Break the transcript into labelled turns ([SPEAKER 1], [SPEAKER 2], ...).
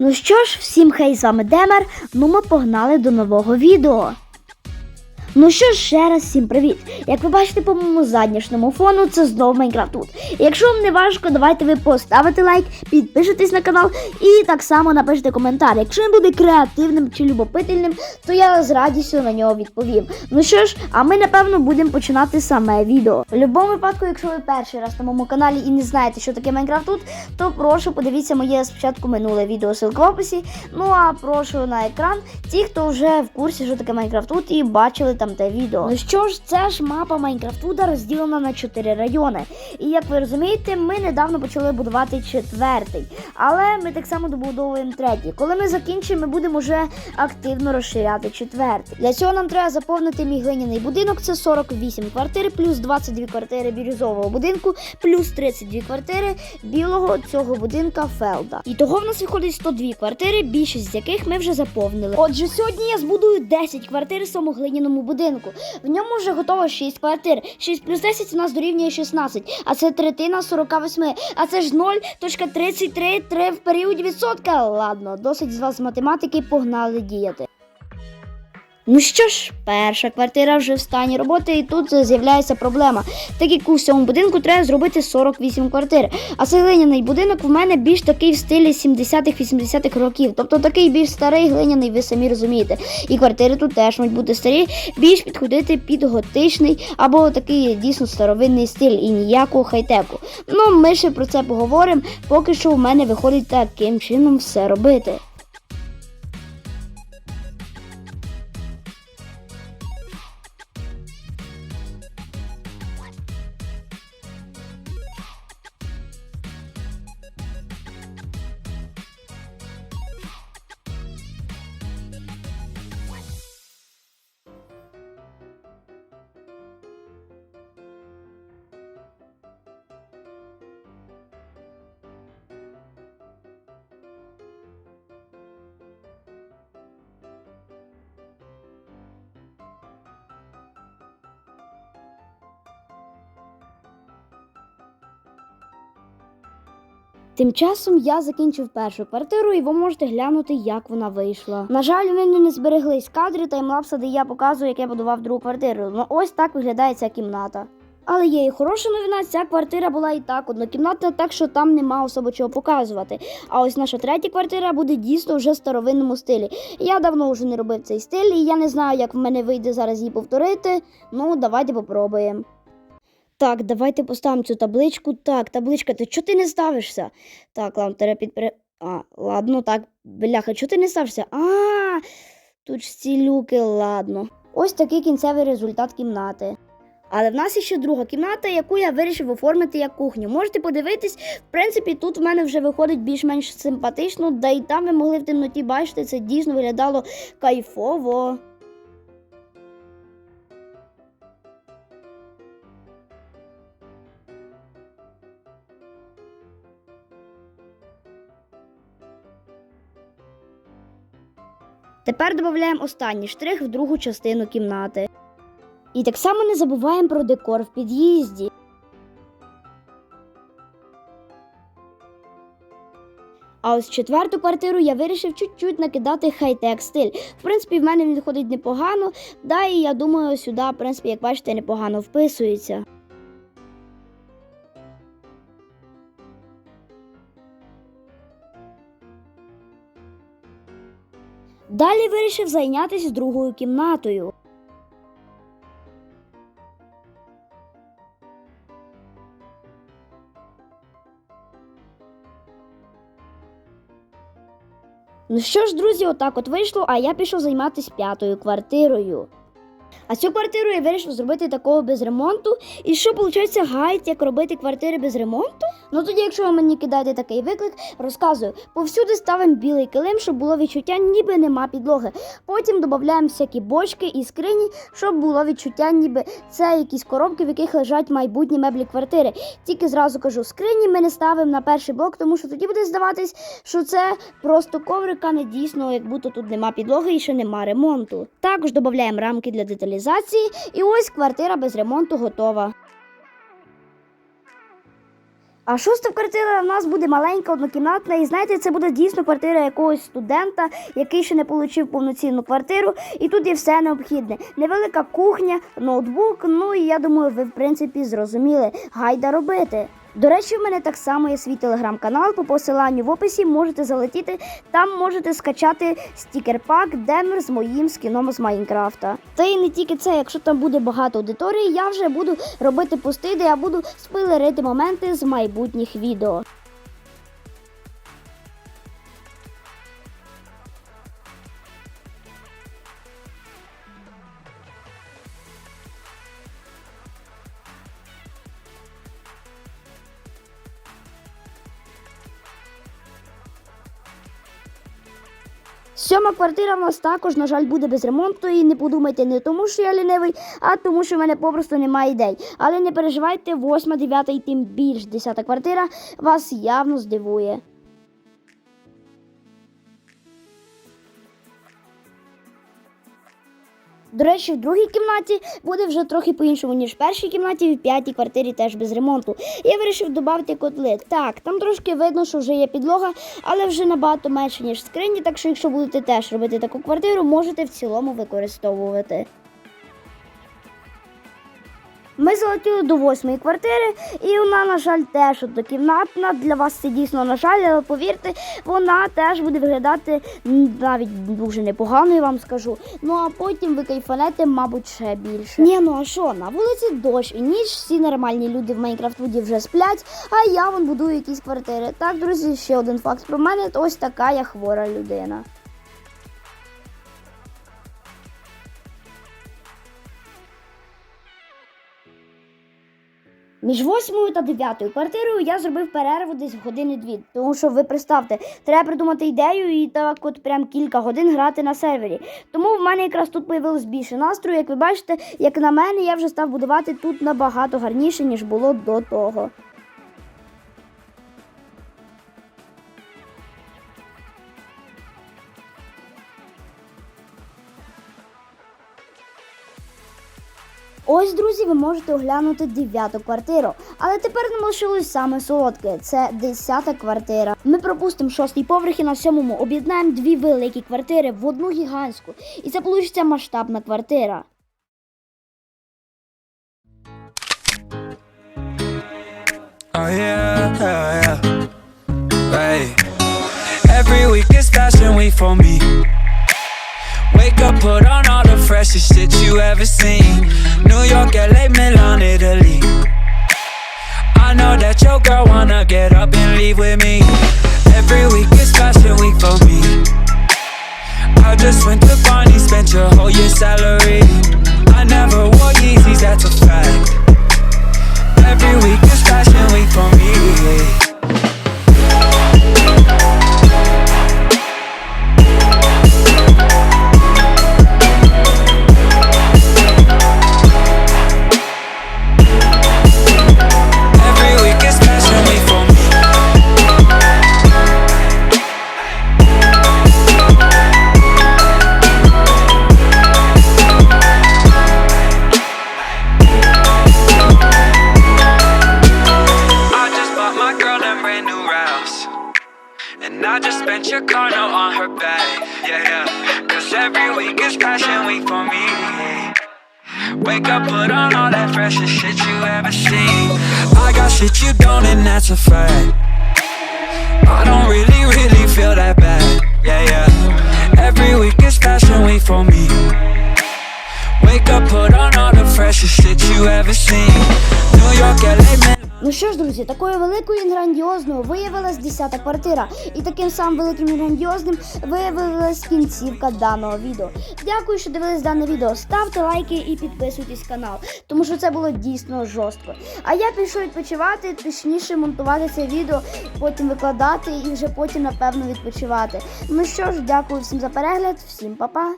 [SPEAKER 1] Ну що ж, всім хей, з вами Демер. Ну ми погнали до нового відео. Ну що ж, ще раз всім привіт. Як ви бачите по моєму заднішньому фону, це знов Майнкрафт тут. Якщо вам не важко, давайте ви поставите лайк, підпишитесь на канал і так само напишите коментар. Якщо він буде креативним чи любопительним, то я з радістю на нього відповім. Ну що ж, а ми напевно будемо починати саме відео. В будь-якому випадку, якщо ви перший раз на моєму каналі і не знаєте, що таке Майнкрафт тут, то прошу подивіться моє спочатку минуле відео ссылка в описі. Ну а прошу на екран ті, хто вже в курсі, що таке Майнкрафт тут і бачили там те відео. Ну що ж, це ж мапа Майнкрафтуда розділена на 4 райони. І як ви розумієте, ми недавно почали будувати четвертий, але ми так само добудовуємо третій. Коли ми закінчимо, ми будемо вже активно розширяти четвертий. Для цього нам треба заповнити мій глиняний будинок. Це 48 квартир, плюс 22 квартири бірюзового будинку, плюс 32 квартири білого цього будинка Фелда. І того в нас виходить 102 квартири, більшість з яких ми вже заповнили. Отже, сьогодні я збудую 10 квартир в цьому глиняному будинку. В ньому вже готово 6 квартир. 6 плюс 10 у нас дорівнює 16, а це третина 48. А це ж 0.33 в періоді відсотка. Ладно, досить з вас математики, погнали діяти. Ну що ж, перша квартира вже в стані роботи, і тут з'являється проблема. Так як у всьому будинку треба зробити 48 квартир. А цей глиняний будинок в мене більш такий в стилі 70-х-80-х років. Тобто такий більш старий глиняний, ви самі розумієте. І квартири тут теж мають бути старі, більш підходити під готичний або такий дійсно старовинний стиль і ніякого хай-теку. Ну, ми ще про це поговоримо, поки що в мене виходить таким чином все робити. Тим часом я закінчив першу квартиру, і ви можете глянути, як вона вийшла. На жаль, в не збереглись кадри таймлапса, де я показую, як я будував другу квартиру. Ну ось так виглядає ця кімната. Але є і хороша новина, ця квартира була і так однокімнатна, так що там нема особо чого показувати. А ось наша третя квартира буде дійсно вже в старовинному стилі. Я давно вже не робив цей стиль, і я не знаю, як в мене вийде зараз її повторити. Ну, давайте попробуємо. Так, давайте поставимо цю табличку. Так, табличка, ти чого ти не ставишся? Так, ладно, треба підпри... А, ладно, так, бляха, чого ти не ставишся? А, тут ж ці люки, ладно. Ось такий кінцевий результат кімнати. Але в нас є ще друга кімната, яку я вирішив оформити як кухню. Можете подивитись, в принципі, тут в мене вже виходить більш-менш симпатично, да і там ви могли в темноті бачити, це дійсно виглядало кайфово. Тепер додаємо останній штрих в другу частину кімнати. І так само не забуваємо про декор в під'їзді. А ось четверту квартиру я вирішив чуть-чуть накидати хай-тек стиль. В принципі, в мене він виходить непогано, да і я думаю, сюди, в принципі, як бачите, непогано вписується. Далі вирішив зайнятися другою кімнатою. Ну що ж, друзі, отак от вийшло, а я пішов займатися п'ятою квартирою. А цю квартиру я вирішив зробити такого без ремонту. І що виходить гайд, як робити квартири без ремонту? Ну тоді, якщо ви мені кидаєте такий виклик, розказую. Повсюди ставимо білий килим, щоб було відчуття, ніби нема підлоги. Потім додаємо всякі бочки і скрині, щоб було відчуття, ніби це якісь коробки, в яких лежать майбутні меблі квартири. Тільки зразу кажу, скрині ми не ставимо на перший блок, тому що тоді буде здаватись, що це просто коврик, а не дійсно, як будто тут нема підлоги і ще нема ремонту. Також додаємо рамки для деталізації. І ось квартира без ремонту готова. А шоста квартира в нас буде маленька, однокімнатна, і знаєте, це буде дійсно квартира якогось студента, який ще не отримав повноцінну квартиру. І тут є все необхідне. Невелика кухня, ноутбук. Ну і я думаю, ви в принципі зрозуміли. Гайда робити. До речі, в мене так само є свій телеграм-канал. По посиланню в описі можете залетіти. Там можете скачати стікер-пак Демер з моїм скіном з Майнкрафта. Та й не тільки це, якщо там буде багато аудиторії, я вже буду робити пости, де я буду спойлерити моменти з майбутніх відео. Сьома квартира в нас також, на жаль, буде без ремонту. І не подумайте не тому, що я лінивий, а тому, що в мене попросту немає ідей. Але не переживайте, восьма, дев'ята і тим більш десята квартира вас явно здивує. До речі, в другій кімнаті буде вже трохи по-іншому, ніж в першій кімнаті, в п'ятій квартирі теж без ремонту. Я вирішив додати котли. Так, там трошки видно, що вже є підлога, але вже набагато менше, ніж в скрині, так що якщо будете теж робити таку квартиру, можете в цілому використовувати. Ми залетіли до восьмої квартири, і вона, на жаль, теж однокімнатна. Для вас це дійсно на жаль, але повірте, вона теж буде виглядати навіть дуже непогано, я вам скажу. Ну а потім ви кайфанете, мабуть, ще більше. Ні, ну а що, на вулиці дощ і ніч, всі нормальні люди в Майнкрафтвуді вже сплять, а я вон будую якісь квартири. Так, друзі, ще один факт про мене, ось така я хвора людина. Між восьмою та дев'ятою квартирою я зробив перерву десь години-дві. Тому що ви представте, треба придумати ідею і так от прям кілька годин грати на сервері. Тому в мене якраз тут появилось більше настрою. Як ви бачите, як на мене, я вже став будувати тут набагато гарніше, ніж було до того. Ось, друзі, ви можете оглянути дев'яту квартиру. Але тепер нам лишилось саме солодке. Це десята квартира. Ми пропустимо шостий поверх і на сьомому об'єднаємо дві великі квартири в одну гігантську. І це получиться масштабна квартира.
[SPEAKER 2] Oh yeah, yeah, yeah. Hey. Every week is fashion week for me. Wake up, put on all the freshest shit you ever seen. New York, LA, Milan, Italy. I know that your girl wanna get up and leave with me. Every week is fashion week for me. I just went to Barney, I just spent your car note on her bag. Yeah, yeah. Cause every week is fashion week for me. Wake up, put on all that freshest shit you ever seen. I got shit you don't, and that's a fact. I don't really, really feel that bad. Yeah, yeah. Every week is fashion week for me. Wake up, put on all the freshest shit you ever seen.
[SPEAKER 1] Що ж, друзі, такою великою і грандіозною виявилась 10 квартира. І таким самим великим і грандіозним виявилась кінцівка даного відео. Дякую, що дивились дане відео. Ставте лайки і підписуйтесь канал, тому що це було дійсно жорстко. А я пішов відпочивати, точніше монтувати це відео, потім викладати і вже потім, напевно, відпочивати. Ну що ж, дякую всім за перегляд, всім па-па.